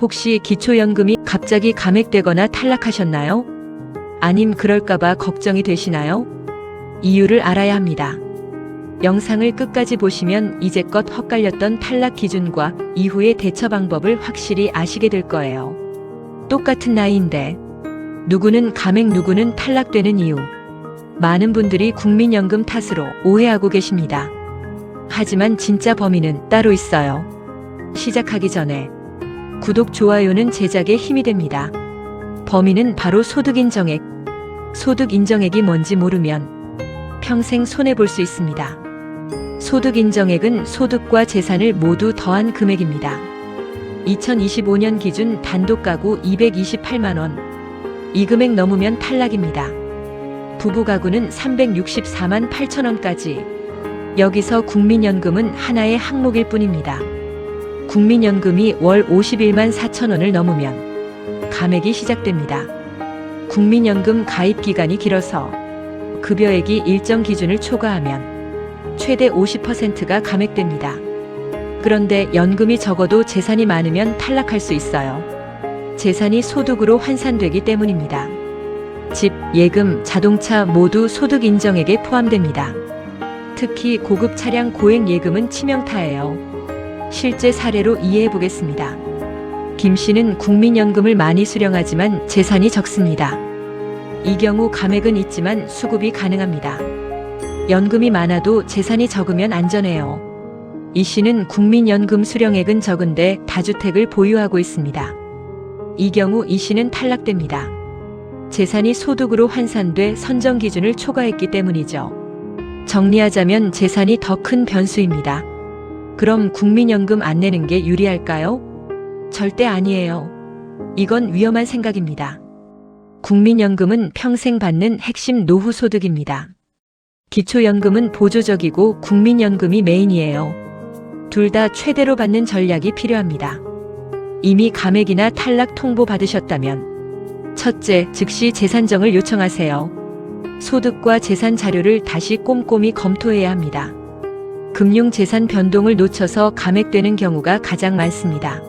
혹시 기초연금이 갑자기 감액되거나 탈락하셨나요? 아님 그럴까봐 걱정이 되시나요? 이유를 알아야 합니다. 영상을 끝까지 보시면 이제껏 헛갈렸던 탈락 기준과 이후의 대처 방법을 확실히 아시게 될 거예요. 똑같은 나이인데 누구는 감액 누구는 탈락되는 이유. 많은 분들이 국민연금 탓으로 오해하고 계십니다. 하지만 진짜 범인은 따로 있어요. 시작하기 전에 구독, 좋아요는 제작에 힘이 됩니다. 범인은 바로 소득 인정액. 소득 인정액이 뭔지 모르면 평생 손해볼 수 있습니다. 소득 인정액은 소득과 재산을 모두 더한 금액입니다. 2025년 기준 단독 가구 228만원. 이 금액 넘으면 탈락입니다. 부부 가구는 364만 8천원까지. 여기서 국민연금은 하나의 항목일 뿐입니다. 국민연금이 월 51만 4천 원을 넘으면 감액이 시작됩니다. 국민연금 가입 기간이 길어서 급여액이 일정 기준을 초과하면 최대 50%가 감액됩니다. 그런데 연금이 적어도 재산이 많으면 탈락할 수 있어요. 재산이 소득으로 환산되기 때문입니다. 집, 예금, 자동차 모두 소득 인정액에 포함됩니다. 특히 고급 차량 고액 예금은 치명타예요. 실제 사례로 이해해 보겠습니다. 김 씨는 국민연금을 많이 수령하지만 재산이 적습니다. 이 경우 감액은 있지만 수급이 가능합니다. 연금이 많아도 재산이 적으면 안전해요. 이 씨는 국민연금 수령액은 적은데 다주택을 보유하고 있습니다. 이 경우 이 씨는 탈락됩니다. 재산이 소득으로 환산돼 선정 기준을 초과했기 때문이죠. 정리하자면 재산이 더 큰 변수입니다. 그럼 국민연금 안 내는 게 유리할까요? 절대 아니에요. 이건 위험한 생각입니다. 국민연금은 평생 받는 핵심 노후 소득입니다. 기초연금은 보조적이고 국민연금이 메인이에요. 둘 다 최대로 받는 전략이 필요합니다. 이미 감액이나 탈락 통보 받으셨다면 첫째, 즉시 재산정을 요청하세요. 소득과 재산 자료를 다시 꼼꼼히 검토해야 합니다. 금융재산 변동을 놓쳐서 감액되는 경우가 가장 많습니다.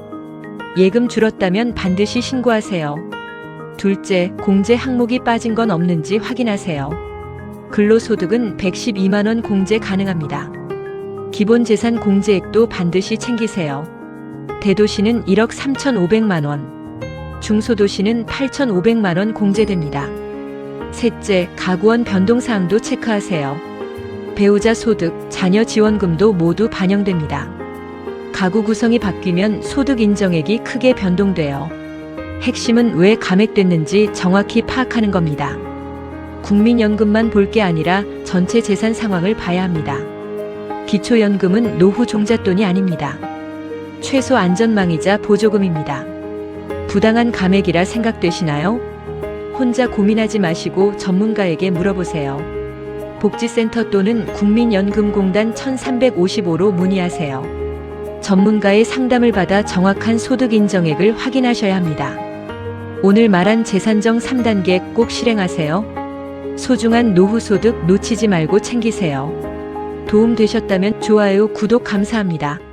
예금 줄었다면 반드시 신고하세요. 둘째, 공제 항목이 빠진 건 없는지 확인하세요. 근로소득은 112만원 공제 가능합니다. 기본재산 공제액도 반드시 챙기세요. 대도시는 1억 3,500만원, 중소도시는 8,500만원 공제됩니다. 셋째, 가구원 변동사항도 체크하세요. 배우자 소득, 자녀 지원금도 모두 반영됩니다. 가구 구성이 바뀌면 소득 인정액이 크게 변동돼요. 핵심은 왜 감액됐는지 정확히 파악하는 겁니다. 국민연금만 볼 게 아니라 전체 재산 상황을 봐야 합니다. 기초연금은 노후 종잣돈이 아닙니다. 최소 안전망이자 보조금입니다. 부당한 감액이라 생각되시나요? 혼자 고민하지 마시고 전문가에게 물어보세요. 복지센터 또는 국민연금공단 1355로 문의하세요. 전문가의 상담을 받아 정확한 소득 인정액을 확인하셔야 합니다. 오늘 말한 재산정 3단계 꼭 실행하세요. 소중한 노후 소득 놓치지 말고 챙기세요. 도움 되셨다면 좋아요, 구독 감사합니다.